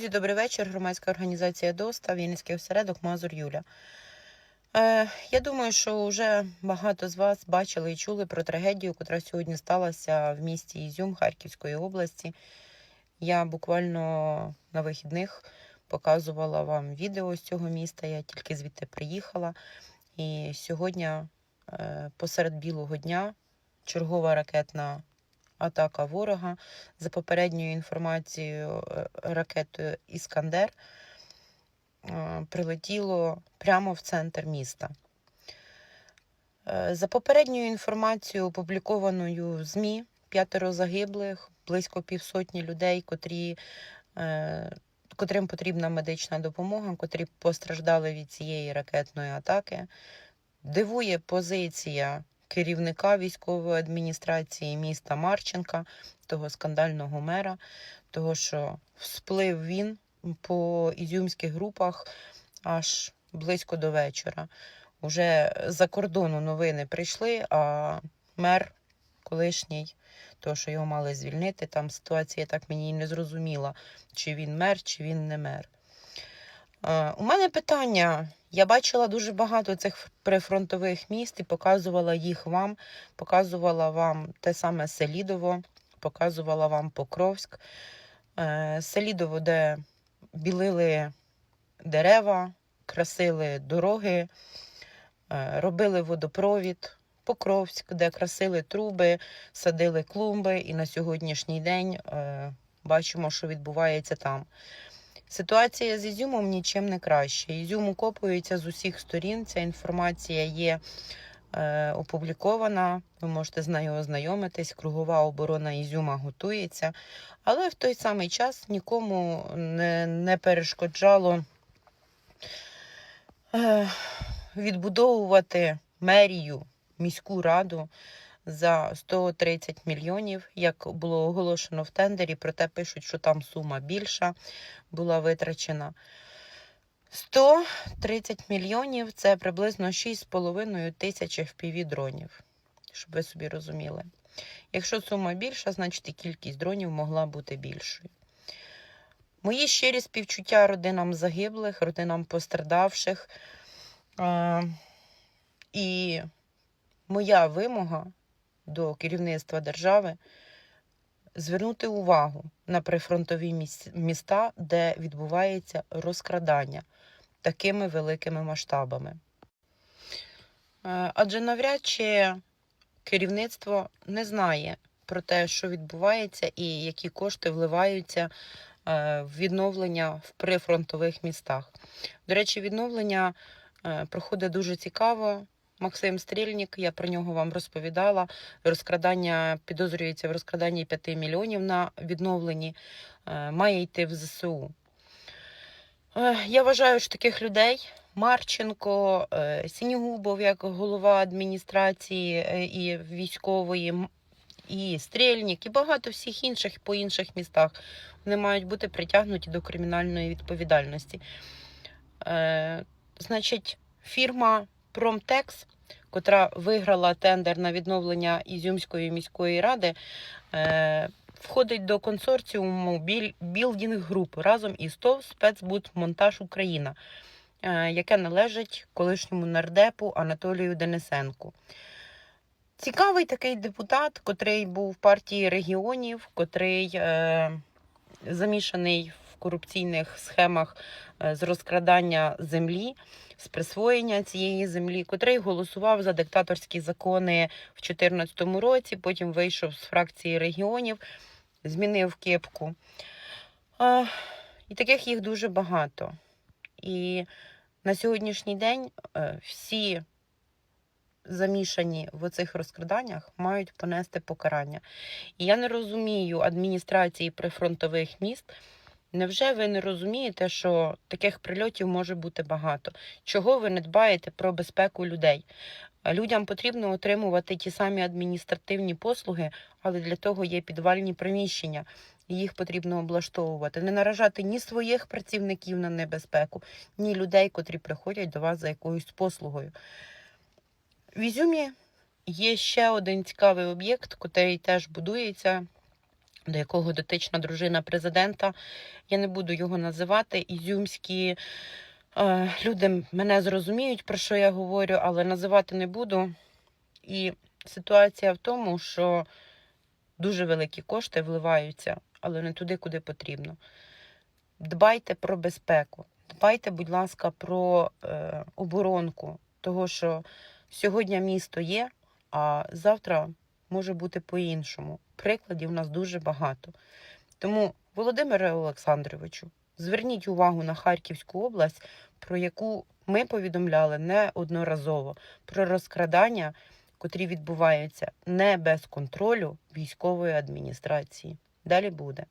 Друзі, добрий вечір. Громадська організація ДОСТА, Вінницький осередок Мазур Юля. Е, я думаю, що вже багато з вас бачили і чули про трагедію, яка сьогодні сталася в місті Ізюм Харківської області. Я буквально на вихідних показувала вам відео з цього міста. Я тільки звідти приїхала. І сьогодні, е, посеред білого дня, чергова ракетна атака ворога. За попередньою інформацією, е, ракетою Іскандер е, прилетіло прямо в центр міста. Е, За попередньою інформацією, опублікованою в ЗМІ, п'ятеро загиблих, близько півсотні людей, котрі, котрим потрібна медична допомога, котрі постраждали від цієї ракетної атаки. Дивує позиція керівника військової адміністрації міста Марченка, того скандального мера, того, що всплив він по ізюмських групах аж близько до вечора. Уже за кордону новини прийшли, а мер колишній, того, що його мали звільнити, там ситуація так мені не зрозуміла, чи він мер, чи він не мер. Е, У мене питання. Я бачила дуже багато цих прифронтових міст і показувала їх вам. Показувала вам те саме Селідово, показувала вам Покровськ. Е, Селідово, де білили дерева, красили дороги, е, робили водопровід. Покровськ, де красили труби, садили клумби, і на сьогоднішній день е, бачимо, що відбувається там. Ситуація з Ізюмом нічим не краще. Ізюм укопується з усіх сторін. Ця інформація є е, опублікована. Ви можете з нею ознайомитись. Кругова оборона Ізюма готується. Але в той самий час нікому не, не перешкоджало е, відбудовувати мерію, міську раду за 130 мільйонів, як було оголошено в тендері, проте пишуть, що там сума більша була витрачена. 130 мільйонів це приблизно 6,5 тисяч FPV щоб ви собі розуміли. Якщо сума більша, значить і кількість дронів могла бути більшою. Мої щирі співчуття родинам загиблих, родинам пострадавших. І моя вимога до керівництва держави звернути увагу на прифронтові міста, де відбувається розкрадання такими великими масштабами. Е, Адже навряд чи керівництво не знає про те, що відбувається, і які кошти вливаються е, в відновлення в прифронтових містах. До речі, відновлення е, проходить дуже цікаво. Максим Стрільник, я про нього вам розповідала. Розкрадання підозрюється в розкраданні 5 мільйонів на відновленні, е, має йти в ЗСУ. Е, Я вважаю, що таких людей Марченко, е, Сінігубов як голова адміністрації і військової, і Стрельник, і багато всіх інших по інших містах. Вони мають бути притягнуті до кримінальної відповідальності. Значить, фірма Промтекс, котра виграла тендер на відновлення Ізюмської міської ради, е, входить до консорціуму Біл- Білдінг Груп разом із ТОВ «Спецбудмонтаж Україна, е, яке належить колишньому нардепу Анатолію Денисенку. Цікавий такий депутат, котрий був в партії регіонів, котрий е, замішаний в корупційних схемах е, з розкрадання землі, з присвоєння цієї землі, котрий голосував за диктаторські закони в 2014 році, потім вийшов з фракції регіонів, змінив кепку. І таких їх дуже багато. І на сьогоднішній день е, всі замішані в оцих розкраданнях мають понести покарання. І я не розумію адміністрації прифронтових міст. Невже ви не розумієте, що таких прильотів може бути багато? Чого ви не дбаєте про безпеку людей? Людям потрібно отримувати ті самі адміністративні послуги, але для того є підвальні приміщення, і їх потрібно облаштовувати. Не наражати ні своїх працівників на небезпеку, ні людей, котрі приходять до вас за якоюсь послугою. В Ізюмі є ще один цікавий об'єкт, який теж будується до якого дотична дружина президента. Я не буду його називати. Ізюмські е, люди мене зрозуміють, про що я говорю, але називати не буду. І ситуація в тому, що дуже великі кошти вливаються, але не туди, куди потрібно. Дбайте про безпеку, дбайте, будь ласка, про е, оборонку, того, що сьогодні місто є, а завтра може бути по-іншому. Прикладів у нас дуже багато. Тому, Володимире Олександровичу, зверніть увагу на Харківську область, про яку ми повідомляли неодноразово, про розкрадання, котрі відбуваються не без контролю військової адміністрації. Далі буде.